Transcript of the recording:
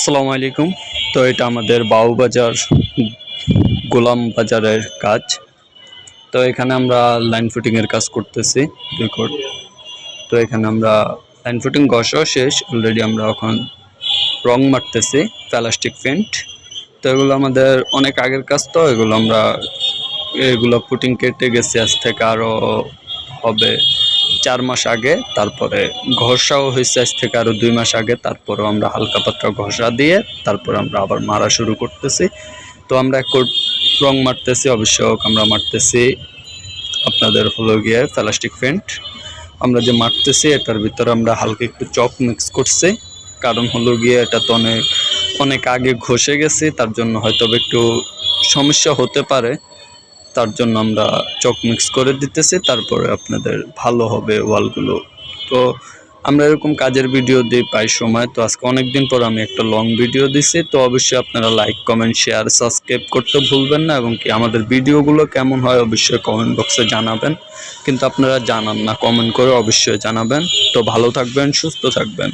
আসসালামু আলাইকুম। তো এটা আমাদের বাউবাজার গোলাম বাজারের কাজ। তো এখানে আমরা লাইন ফুটিংয়ের কাজ করতেছি কোট তো এখানে আমরা লাইন ফুটিং ঘষাও শেষ অলরেডি আমরা এখন রং মারতেছি প্লাস্টিক পেন্ট তো এগুলো আমাদের অনেক আগের কাজ তো, এগুলো আমরা এগুলো ফুটিং কেটে গেছি, আজ থেকে আরও হবে। চার মাস আগে, তারপরে ঘষাও হয়েছে আজ থেকে আরও দুই মাস আগে, তারপরেও আমরা হালকা পাতলা ঘষা দিয়ে তারপর আমরা আবার মারা শুরু করতেছি। তো আমরা এক রং মারতেছি, অবশ্য আমরা মারতেছি আপনাদের হলো গিয়ে প্লাস্টিক পেন্ট আমরা যে মারতেছি, এটার ভিতরে আমরা হালকা একটু চক মিক্স করছি। কারণ হলো গিয়ে এটা তো অনেক অনেক আগে ঘষে গেছে, তার জন্য হয়তো একটু সমস্যা হতে পারে। তার জন্য আমরা চক মিক্স করে দিতেছি, তারপরে আপনাদের ভালো হবে ওয়ালগুলো। তো আমরা এরকম কাজের ভিডিও দিই পাই সময়, তো আজকে অনেকদিন পর আমি একটা লং ভিডিও দিছি, তো অবশ্যই আপনারা লাইক কমেন্ট শেয়ার সাবস্ক্রাইব করতে ভুলবেন না এবং কি আমাদের ভিডিওগুলো কেমন হয় অবশ্যই কমেন্ট বক্সে জানাবেন। কিন্তু আপনারা জানান না কমেন্ট করে অবশ্যই জানাবেন। তো ভালো থাকবেন, সুস্থ থাকবেন।